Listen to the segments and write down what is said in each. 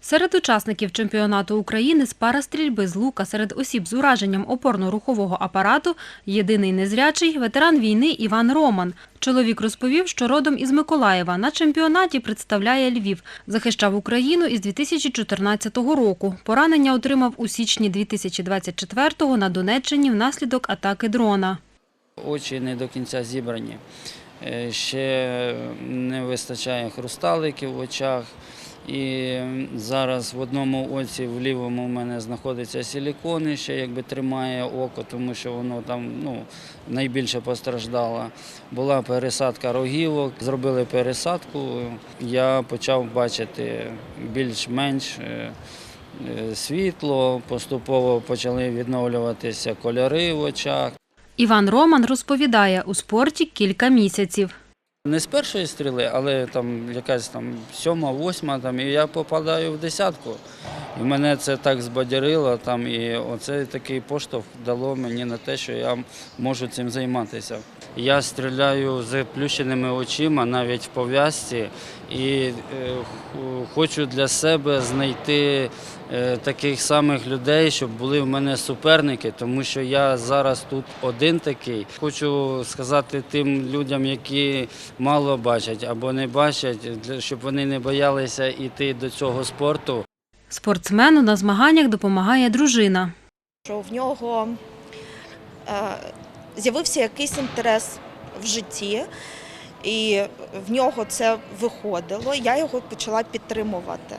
Серед учасників чемпіонату України з парастрільби з лука серед осіб з ураженням опорно-рухового апарату єдиний незрячий ветеран війни Іван Роман. Чоловік розповів, що родом із Миколаєва на чемпіонаті представляє Львів. Захищав Україну із 2014 року. Поранення отримав у січні 2024-го на Донеччині внаслідок атаки дрона. Очі не до кінця зібрані. Е, Ще не вистачає хрусталиків в очах. І зараз в одному оці, в лівому в мене знаходиться силікон, ще якби тримає око, тому що воно там ну, найбільше постраждало. Була пересадка рогівок, зробили пересадку. Я почав бачити більш-менш е, е, світло, поступово почали відновлюватися кольори в очах. Іван Роман розповідає, у спорті кілька місяців. Не з першої стріли, але там якась там сьома, восьма, там, і я попадаю в десятку. І мене це так збадірило, там, і оце такий поштовх дало мені на те, що я можу цим займатися. Я стріляю з плющеними очима, навіть в пов'язці, і е, хочу для себе знайти е, таких самих людей, щоб були в мене суперники, тому що я зараз тут один такий. Хочу сказати тим людям, які мало бачать або не бачать, щоб вони не боялися йти до цього спорту. Спортсмену на змаганнях допомагає дружина. що в нього е, з'явився якийсь інтерес в житті, і в нього це виходило. Я його почала підтримувати.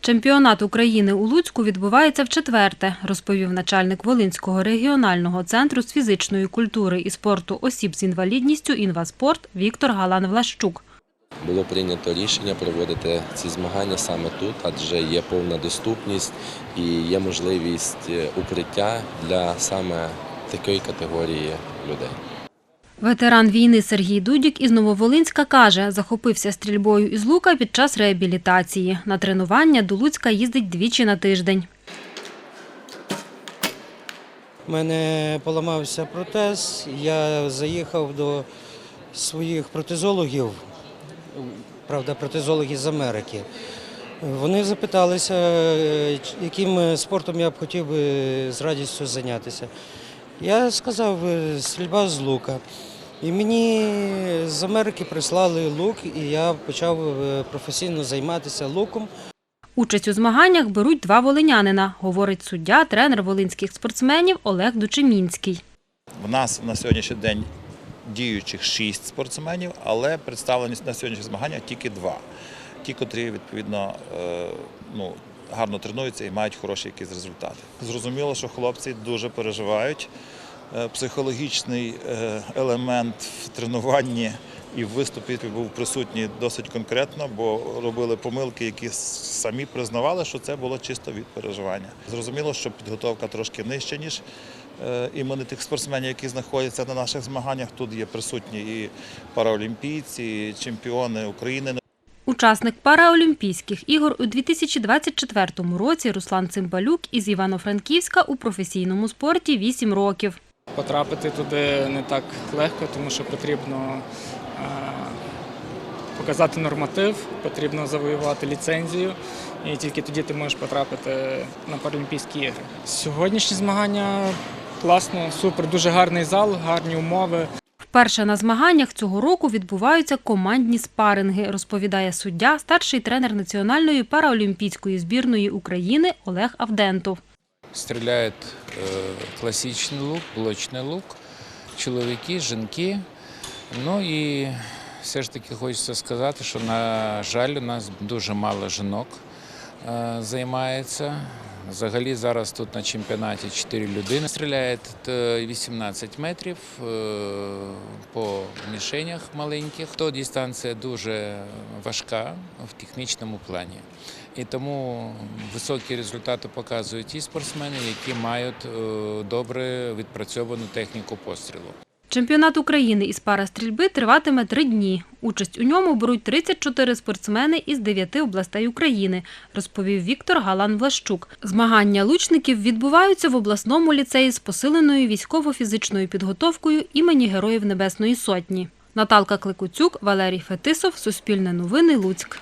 Чемпіонат України у Луцьку відбувається в четверте, розповів начальник Волинського регіонального центру з фізичної культури і спорту осіб з інвалідністю «Інваспорт» Віктор Галан-Влащук. Було прийнято рішення проводити ці змагання саме тут, адже є повна доступність і є можливість е, укриття для саме такої категорії людей. Ветеран війни Сергій Дудік із Нововолинська каже, захопився стрільбою із лука під час реабілітації. На тренування до Луцька їздить двічі на тиждень. У мене поламався протез. Я заїхав до своїх протезологів, правда, протезологів з Америки. Вони запиталися, е, яким спортом я б хотів би з радістю зайнятися. Я сказав, е, стрільба з лука. І мені з Америки прислали лук, і я почав е, професійно займатися луком. Участь у змаганнях беруть два волинянина, говорить суддя, тренер волинських спортсменів Олег Дучемінський. В нас на сьогоднішній день діючих шість спортсменів, але представлені на сьогоднішніх змаганнях тільки два. Ті, котрі відповідно е, ну, гарно тренуються і мають хороші якісь результати. Зрозуміло, що хлопці дуже переживають. Е, Психологічний е, елемент в тренуванні і в виступі був присутній досить конкретно, бо робили помилки, які самі признавали, що це було чисто від переживання. Зрозуміло, що підготовка трошки нижча, ніж е, імені тих спортсменів, які знаходяться на наших змаганнях. Тут є присутні і параолімпійці, і чемпіони України. Учасник Параолімпійських ігор у 2024 році Руслан Цимбалюк із Івано-Франківська у професійному спорті 8 років. Потрапити туди не так легко, тому що потрібно е, показати норматив, потрібно завоювати ліцензію, і тільки тоді ти можеш потрапити на Паралімпійські ігри. Сьогоднішні змагання класно, супер, дуже гарний зал, гарні умови. Вперше на змаганнях цього року відбуваються командні спаринги, розповідає суддя, старший тренер Національної параолімпійської збірної України Олег Авдентов. Стріляють е, класичний лук, блочний лук, чоловіки, жінки. Ну і все ж таки хочеться сказати, що, на жаль, у нас дуже мало жінок е, займається. Взагалі зараз тут на чемпіонаті 4 людини стріляють е, 18 метрів е, по мішенях маленьких. То дистанція дуже важка в технічному плані. І тому високі результати показують ті спортсмени, які мають е, добре відпрацьовану техніку пострілу. Чемпіонат України із парастрільби триватиме три дні. Участь у ньому беруть 34 спортсмени із 9 областей України, розповів Віктор Галан-Влащук. Змагання лучників відбуваються в обласному ліцеї з посиленою військово-фізичною підготовкою імені Героїв Небесної Сотні. Наталка Кликуцюк, Валерій Фетисов, Суспільне новини, Луцьк.